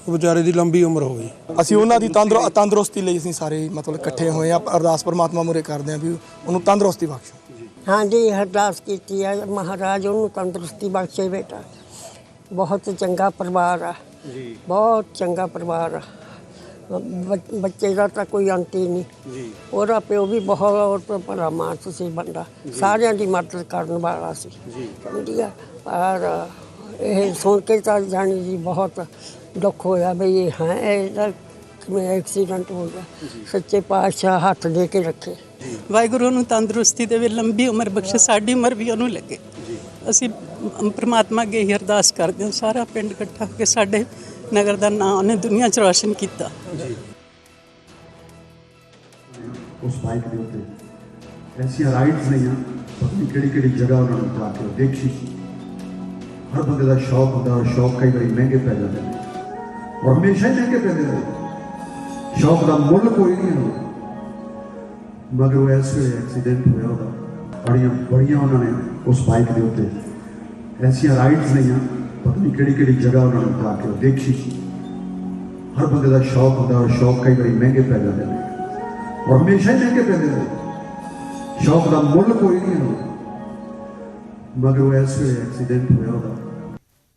ਵਿਚਾਰੇ ਦੀ ਲੰਬੀ ਉਮਰ ਹੋਵੇ ਅਸੀਂ ਉਹਨਾਂ ਦੀ ਤੰਦਰ ਤੰਦਰੁਸਤੀ ਲਈ ਅਸੀਂ ਸਾਰੇ ਮਤਲਬ ਇਕੱਠੇ ਹੋਏ ਆ ਅਰਦਾਸ ਪਰਮਾਤਮਾ ਮੂਰੇ ਕਰਦੇ ਆ ਵੀ ਉਹਨੂੰ ਤੰਦਰੁਸਤੀ ਬਖਸ਼ੋ। ਹਾਂਜੀ ਅਰਦਾਸ ਕੀਤੀ ਹੈ ਮਹਾਰਾਜ ਉਹਨੂੰ ਤੰਦਰੁਸਤੀ ਬਖਸ਼ੇ ਬੇਟਾ। ਬਹੁਤ ਚੰਗਾ ਪਰਿਵਾਰ ਆ। ਜੀ। ਬਹੁਤ ਚੰਗਾ ਪਰਿਵਾਰ ਆ। ਬ- ਬੱਚੇ ਦਾ ਤਾਂ ਕੋਈ ਅੰਤ ਹੀ ਨਹੀਂ। ਜੀ। ਉਹਦਾ ਪਿਓ ਵੀ ਬਹੁਤ ਭਲਾ ਮਾਨਸ ਸੀ ਬੰਦਾ। ਸਾਰਿਆਂ ਦੀ ਮਦਦ ਕਰਨ ਵਾਲਾ ਸੀ। ਜੀ। ਸਮਝਿਆ ਪਰ ਇਹ ਸੁਣ ਕੇ ਤਾਂ ਜਾਣੀ ਜੀ ਬਹੁਤ ਦੁੱਖ ਹੋਇਆ ਵੀ ਇਹ ਹੈ ਇਹਦਾ ਕਿਵੇਂ ਐਕਸੀਡੈਂਟ ਹੋ ਗਿਆ। ਸੱਚੇ ਪਾਤਸ਼ਾਹ ਹੱਥ ਦੇ ਕੇ ਰੱਖੇ। ਵਾਹਿਗੁਰੂ ਨੂੰ ਤੰਦਰੁਸਤੀ ਦੇਵੇ ਲੰਬੀ ਉਮਰ ਬਖਸ਼ੇ ਸਾਡੀ ਉਮਰ ਵੀ ਉਹਨੂੰ ਲੱਗੇ। ਅਸੀਂ ਪ੍ਰਮਾਤਮਾ ਅੱਗੇ ਹੀ ਅਰਦਾਸ ਕਰਦੇ ਹਾਂ ਸਾਰਾ ਪਿੰਡ ਇਕੱਠਾ ਹੋ ਕੇ ਸਾਡੇ ਨਗਰ ਦਾ ਨਾਂ ਉਹਨੇ ਦੁਨੀਆ 'ਚ ਰੌਸ਼ਨ ਕੀਤਾ। ਉਸ ਬਾਈਕ ਦੇ ਉੱਤੇ। ਐਸੀਆਂ ਰਾਈਡਸ ਨਹੀਂ ਆ ਪਤਾ ਕਿਹੜੀ ਕਿਹੜੀ ਜਗ੍ਹਾ ਉਹਨਾਂ ਨੂੰ ਜਾ ਕੇ ਦੇਖੀ। ਹਰ ਬੰਦੇ ਦਾ ਸ਼ੌਕ ਹੁੰਦਾ ਔਰ ਸ਼ੌਕ ਕਈ ਵਾਰੀ ਮਹਿੰਗੇ ਪੈ ਜਾਂਦੇ ਨੇ। ਔਰ ਹਮੇਸ਼ਾ ਹੀ ਮਹਿੰਗੇ ਪੈਂਦੇ ਨੇ। ਸ਼ੌਕ ਦਾ ਮੁੱਲ ਕੋਈ ਨਹੀਂ ਹੁੰਦਾ। ਮਗਰ ਉਹ ਇਸ ਵੇਲੇ ਐਕਸੀਡੈਂਟ ਹੋਇਆ ਉਹਦਾ। ਬੜੀਆਂ ਬੜੀਆਂ ਉਹਨਾਂ ਨੇ ਉਸ ਬਾਈਕ ਦੇ ਉੱਤੇ। ਐਸੀਆਂ ਰਾਈਡਸ ਨਹੀਂ ਆ ਪਤਾ ਨਹੀਂ ਕਿਹੜੀ ਕਿਹੜੀ ਜਗ੍ਹਾ ਉਹਨਾਂ ਨੂੰ ਜਾ ਕੇ ਦੇਖੀ। ਹਰ ਬੰਦੇ ਦਾ ਸ਼ੌਕ ਹੁੰਦਾ ਔਰ ਸ਼ੌਕ ਕਈ ਵਾਰੀ ਮਹਿੰਗੇ ਪੈ ਜਾਂਦੇ ਨੇ। ਔਰ ਹਮੇਸ਼ਾ ਹੀ ਮਹਿੰਗੇ ਪੈਂਦੇ ਨੇ। ਸ਼ੌਕ ਦਾ ਮੁੱਲ ਕੋਈ ਨਹੀਂ ਹੁੰਦਾ। ਮਗਰ ਉਹ ਇਸ ਵੇਲੇ ਐਕਸੀਡੈਂਟ ਹੋਇਆ ਉਹਦਾ